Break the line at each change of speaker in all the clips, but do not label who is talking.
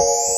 왜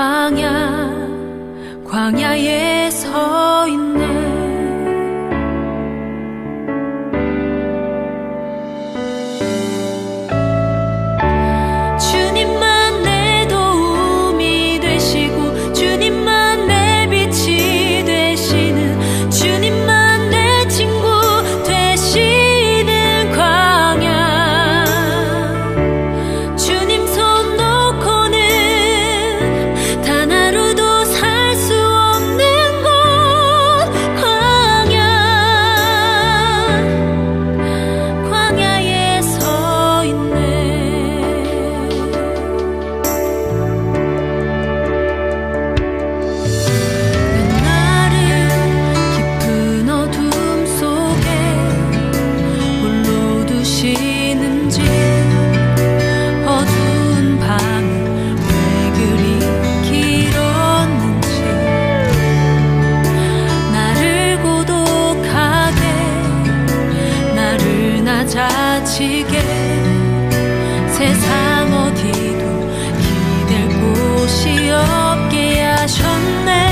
광야 광야에 낮아지게 세상 어디도 기댈 곳이 없게 하셨네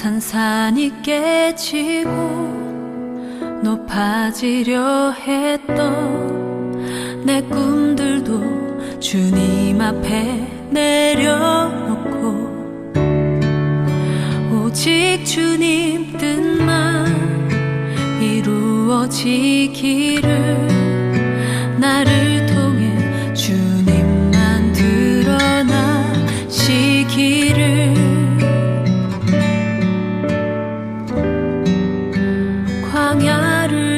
산산이 깨지고 높아지려 했던 내 꿈들도 주님 앞에 내려놓고 오직 주님 뜻만 이루어지기를 나를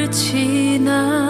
지나